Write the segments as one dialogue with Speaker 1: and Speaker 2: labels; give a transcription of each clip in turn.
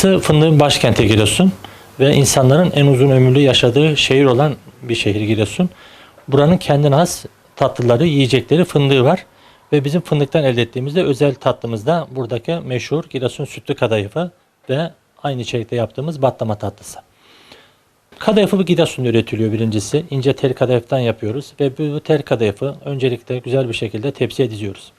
Speaker 1: fındığın başkenti Giresun ve insanların en uzun ömürlü yaşadığı şehir olan bir şehir Giresun. Buranın kendine has tatlıları, yiyecekleri, fındığı var. Ve bizim fındıktan elde ettiğimizde özel tatlımız da buradaki meşhur Giresun sütlü kadayıfı ve aynı içerikte yaptığımız batlama tatlısı. Kadayıfı bu Giresun'da üretiliyor birincisi. İnce tel kadayıftan yapıyoruz ve bu tel kadayıfı öncelikle güzel bir şekilde tepsiye diziyoruz.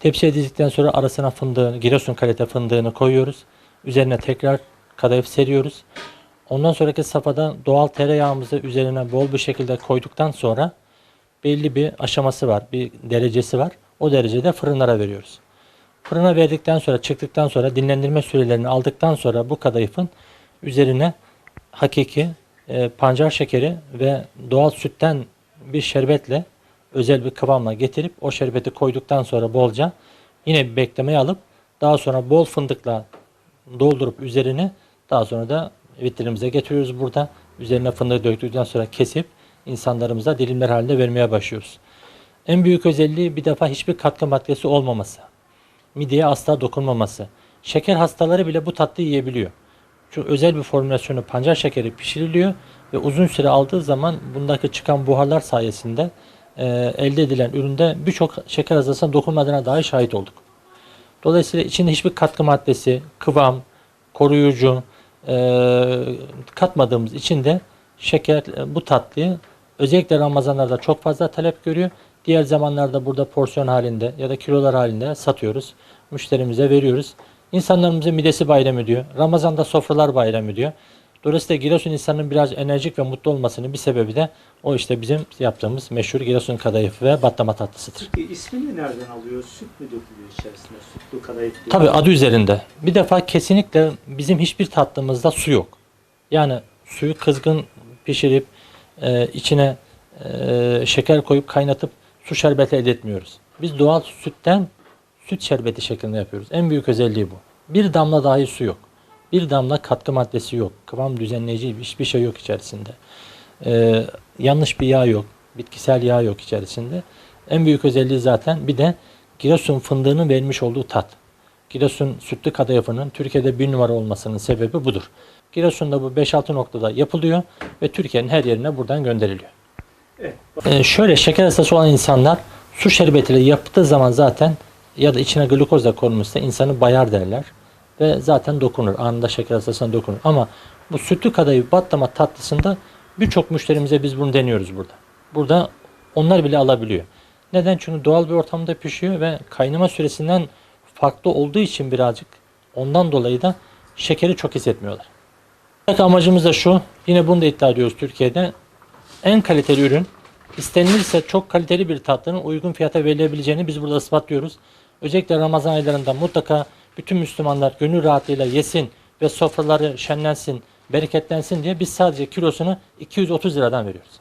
Speaker 1: Tepsiye dizdikten sonra arasına fındığını, Giresun kalite fındığını koyuyoruz. Üzerine tekrar kadayıf seriyoruz. Ondan sonraki safhada doğal tereyağımızı üzerine bol bir şekilde koyduktan sonra belli bir aşaması var, bir derecesi var. O derecede fırınlara veriyoruz. Fırına verdikten sonra çıktıktan sonra dinlendirme sürelerini aldıktan sonra bu kadayıfın üzerine hakiki e, pancar şekeri ve doğal sütten bir şerbetle özel bir kıvamla getirip o şerbeti koyduktan sonra bolca yine bir beklemeye alıp daha sonra bol fındıkla doldurup üzerine daha sonra da vitrinimize getiriyoruz burada. Üzerine fındığı döktükten sonra kesip insanlarımıza dilimler halinde vermeye başlıyoruz. En büyük özelliği bir defa hiçbir katkı maddesi olmaması. Mideye asla dokunmaması. Şeker hastaları bile bu tatlıyı yiyebiliyor. Çünkü özel bir formülasyonu pancar şekeri pişiriliyor ve uzun süre aldığı zaman bundaki çıkan buharlar sayesinde e, elde edilen üründe birçok şeker hastasına dokunmadığına dair şahit olduk. Dolayısıyla içinde hiçbir katkı maddesi, kıvam, koruyucu e, katmadığımız için de şeker e, bu tatlıyı özellikle Ramazanlarda çok fazla talep görüyor. Diğer zamanlarda burada porsiyon halinde ya da kilolar halinde satıyoruz. Müşterimize veriyoruz. İnsanlarımızın midesi bayram ediyor. Ramazan'da sofralar bayram ediyor. Dolayısıyla Giresun insanın biraz enerjik ve mutlu olmasının bir sebebi de o işte bizim yaptığımız meşhur Giresun kadayıfı ve batlama tatlısıdır.
Speaker 2: Peki ismini nereden alıyor? Süt mü dökülüyor içerisine? Sütlü kadayıf diye.
Speaker 1: Tabii adı üzerinde. Bir defa kesinlikle bizim hiçbir tatlımızda su yok. Yani suyu kızgın pişirip e, içine e, şeker koyup kaynatıp su şerbeti elde etmiyoruz. Biz doğal sütten süt şerbeti şeklinde yapıyoruz. En büyük özelliği bu. Bir damla dahi su yok. Bir damla katkı maddesi yok. Kıvam düzenleyici hiçbir şey yok içerisinde. E, yanlış bir yağ yok. Bitkisel yağ yok içerisinde. En büyük özelliği zaten bir de Giresun fındığının vermiş olduğu tat. Giresun sütlü kadayıfının Türkiye'de bir numara olmasının sebebi budur. Giresun'da bu 5-6 noktada yapılıyor ve Türkiye'nin her yerine buradan gönderiliyor. Ee, şöyle şeker hastası olan insanlar su şerbetiyle yaptığı zaman zaten ya da içine glukoz da konmuşsa insanı bayar derler. Ve zaten dokunur. Anında şeker hastasına dokunur. Ama bu sütlü kadayıf batlama tatlısında birçok müşterimize biz bunu deniyoruz burada. Burada onlar bile alabiliyor. Neden? Çünkü doğal bir ortamda pişiyor ve kaynama süresinden farklı olduğu için birazcık ondan dolayı da şekeri çok hissetmiyorlar. Buradaki amacımız da şu. Yine bunu da iddia ediyoruz Türkiye'de. En kaliteli ürün istenilirse çok kaliteli bir tatlının uygun fiyata verilebileceğini biz burada ispatlıyoruz. Özellikle Ramazan aylarında mutlaka bütün Müslümanlar gönül rahatlığıyla yesin ve sofraları şenlensin, bereketlensin diye biz sadece kilosunu 230 liradan veriyoruz.